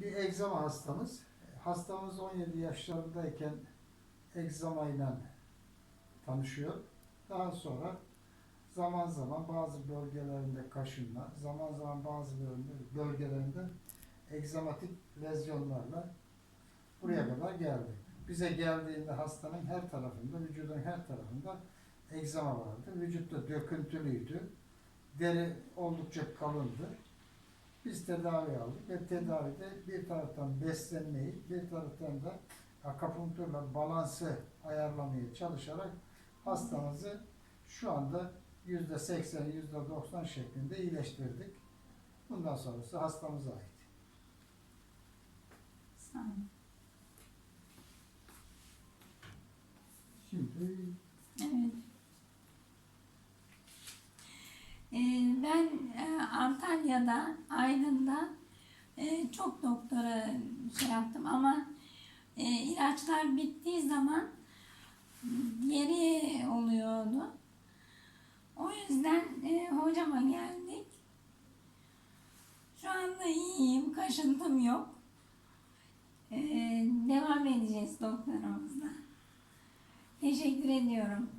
bir egzama hastamız. Hastamız 17 yaşlarındayken egzamayla tanışıyor. Daha sonra zaman zaman bazı bölgelerinde kaşınma, zaman zaman bazı bölgelerinde egzamatik lezyonlarla buraya kadar geldi. Bize geldiğinde hastanın her tarafında, vücudun her tarafında egzama vardı. Vücutta döküntülüydü. Deri oldukça kalındı. Biz tedavi aldık ve tedavide bir taraftan beslenmeyi, bir taraftan da akupunkturla balansı ayarlamaya çalışarak hastamızı şu anda yüzde seksen, yüzde doksan şeklinde iyileştirdik. Bundan sonrası hastamıza ait. Şimdi Antalya'da, Aydın'da e, çok doktora şey yaptım ama e, ilaçlar bittiği zaman geri oluyordu. O yüzden e, hocama geldik. Şu anda iyiyim, kaşıntım yok. E, devam edeceğiz doktorumuzla. Teşekkür ediyorum.